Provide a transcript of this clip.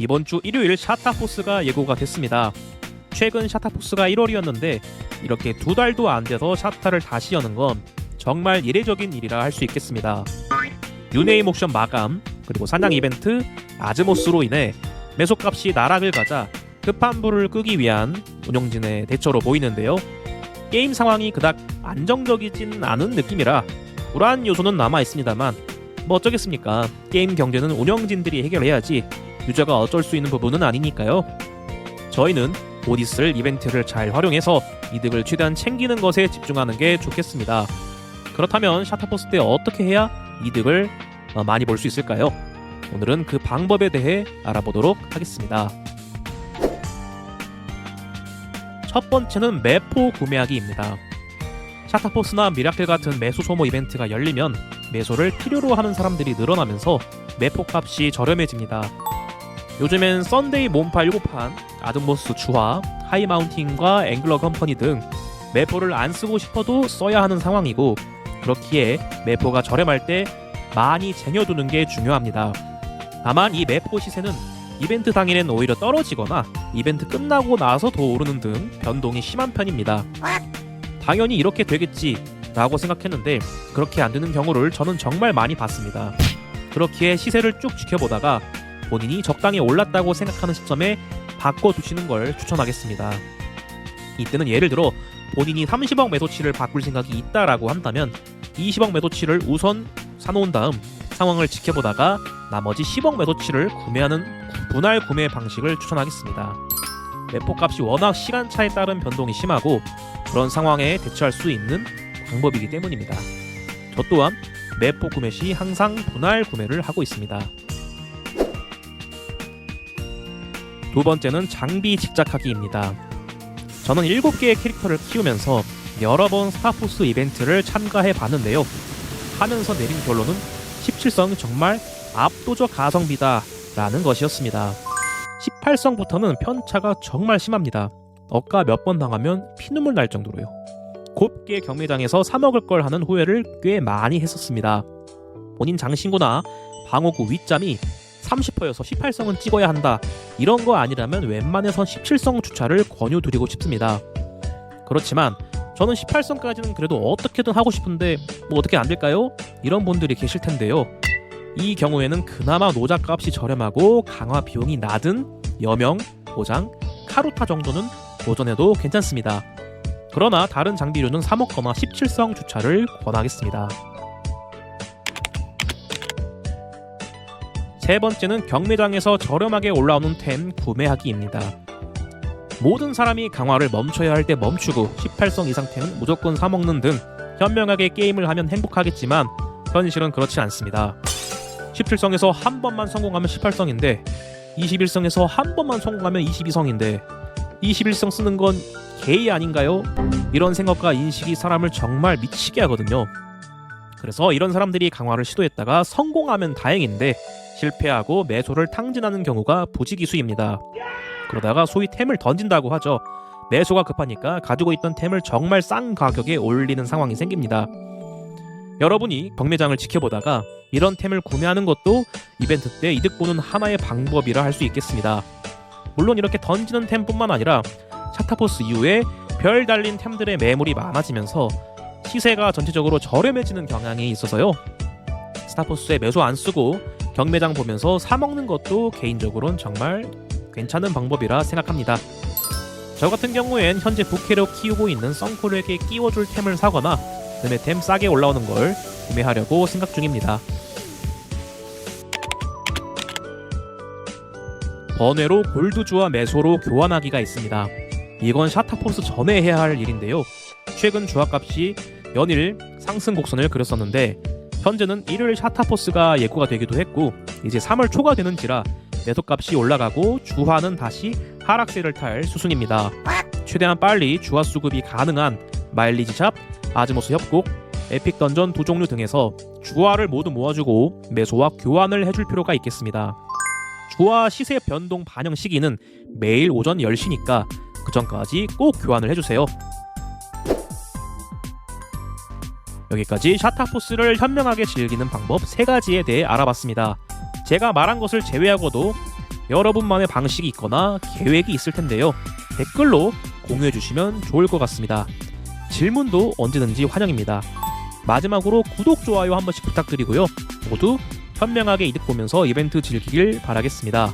이번 주 일요일 샤타포스가 예고가 됐습니다. 최근 샤타포스가 1월이었는데 이렇게 두 달도 안 돼서 샤타를 다시 여는 건 정말 이례적인 일이라 할 수 있겠습니다. 유네임 옥션 마감 그리고 사냥 이벤트 아즈모스로 인해 매속값이 나락을 가자 급한 불을 끄기 위한 운영진의 대처로 보이는데요. 게임 상황이 그닥 안정적이진 않은 느낌이라 불안 요소는 남아 있습니다만 뭐 어쩌겠습니까? 게임 경제는 운영진들이 해결해야지 유저가 어쩔 수 있는 부분은 아니니까요. 저희는 곧 있을 이벤트를 잘 활용해서 이득을 최대한 챙기는 것에 집중하는 게 좋겠습니다. 그렇다면 샤타포스 때 어떻게 해야 이득을 어, 많이 볼 수 있을까요? 오늘은 그 방법에 대해 알아보도록 하겠습니다. 첫 번째는 매포 구매하기입니다. 샤타포스나 미라클 같은 매수 소모 이벤트가 열리면 매소를 필요로 하는 사람들이 늘어나면서 매포 값이 저렴해집니다. 요즘엔 썬데이 몸파 7판, 아드모스 주화, 하이마운틴과 앵글러 컴퍼니 등 매포를 안 쓰고 싶어도 써야 하는 상황이고 그렇기에 매포가 저렴할 때 많이 쟁여두는 게 중요합니다. 다만 이 매포 시세는 이벤트 당일엔 오히려 떨어지거나 이벤트 끝나고 나서 더 오르는 등 변동이 심한 편입니다. 당연히 이렇게 되겠지 라고 생각했는데 그렇게 안 되는 경우를 저는 정말 많이 봤습니다. 그렇기에 시세를 쭉 지켜보다가 본인이 적당히 올랐다고 생각하는 시점에 바꿔두시는 걸 추천하겠습니다. 이때는 예를 들어 본인이 30억 매도치를 바꿀 생각이 있다라고 한다면 20억 매도치를 우선 사놓은 다음 상황을 지켜보다가 나머지 10억 매도치를 구매하는 분할 구매 방식을 추천하겠습니다. 매포 값이 워낙 시간차에 따른 변동이 심하고 그런 상황에 대처할 수 있는 방법이기 때문입니다. 저 또한 매포 구매 시 항상 분할 구매를 하고 있습니다. 두 번째는 장비 직작하기입니다. 저는 7개의 캐릭터를 키우면서 여러 번 스타포스 이벤트를 참가해 봤는데요. 하면서 내린 결론은 17성 정말 압도적 가성비다 라는 것이었습니다. 18성부터는 편차가 정말 심합니다. 억가 몇번 당하면 피눈물 날 정도로요. 곱게 경매장에서 사 먹을 걸 하는 후회를 꽤 많이 했었습니다. 본인 장신구나 방어구 윗잠이 30%여서 18성은 찍어야 한다. 이런 거 아니라면 웬만해선 17성 주차를 권유드리고 싶습니다. 그렇지만 저는 18성까지는 그래도 어떻게든 하고 싶은데 뭐 어떻게 안 될까요? 이런 분들이 계실 텐데요. 이 경우에는 그나마 노자 값이 저렴하고 강화 비용이 낮은 여명, 보장, 카루타 정도는 도전해도 괜찮습니다. 그러나 다른 장비류는 사 먹거나 17성 주차를 권하겠습니다. 세 번째는 경매장에서 저렴하게 올라오는 템 구매하기입니다. 모든 사람이 강화를 멈춰야 할 때 멈추고 18성 이상 템은 무조건 사먹는 등 현명하게 게임을 하면 행복하겠지만 현실은 그렇지 않습니다. 17성에서 한 번만 성공하면 18성인데 21성에서 한 번만 성공하면 22성인데 21성 쓰는 건 게이 아닌가요? 이런 생각과 인식이 사람을 정말 미치게 하거든요. 그래서 이런 사람들이 강화를 시도했다가 성공하면 다행인데 실패하고 매소를 탕진하는 경우가 부지기수입니다. 그러다가 소위 템을 던진다고 하죠. 매소가 급하니까 가지고 있던 템을 정말 싼 가격에 올리는 상황이 생깁니다. 여러분이 경매장을 지켜보다가 이런 템을 구매하는 것도 이벤트 때 이득 보는 하나의 방법이라 할 수 있겠습니다. 물론 이렇게 던지는 템뿐만 아니라 샤타포스 이후에 별 달린 템들의 매물이 많아지면서 시세가 전체적으로 저렴해지는 경향이 있어서요. 스타포스에 매수 안 쓰고 경매장 보면서 사 먹는 것도 개인적으로는 정말 괜찮은 방법이라 생각합니다. 저 같은 경우엔 현재 부캐로 키우고 있는 썬콜에게 끼워줄 템을 사거나 금의 템 싸게 올라오는 걸 구매하려고 생각 중입니다. 번외로 골드주와 매소로 교환하기가 있습니다. 이건 샤타포스 전에 해야 할 일인데요. 최근 주화값이 연일 상승 곡선을 그렸었는데 현재는 일요일 샤타포스가 예고가 되기도 했고 이제 3월 초가 되는지라 매도값이 올라가고 주화는 다시 하락세를 탈 수순입니다. 최대한 빨리 주화 수급이 가능한 마일리지 샵, 아즈모스 협곡, 에픽 던전 두 종류 등에서 주화를 모두 모아주고 매소와 교환을 해줄 필요가 있겠습니다. 주화 시세 변동 반영 시기는 매일 오전 10시니까 그 전까지 꼭 교환을 해주세요. 여기까지 샤타포스를 현명하게 즐기는 방법 3가지에 대해 알아봤습니다. 제가 말한 것을 제외하고도 여러분만의 방식이 있거나 계획이 있을 텐데요. 댓글로 공유해 주시면 좋을 것 같습니다. 질문도 언제든지 환영입니다. 마지막으로 구독, 좋아요 한 번씩 부탁드리고요. 모두 현명하게 이득 보면서 이벤트 즐기길 바라겠습니다.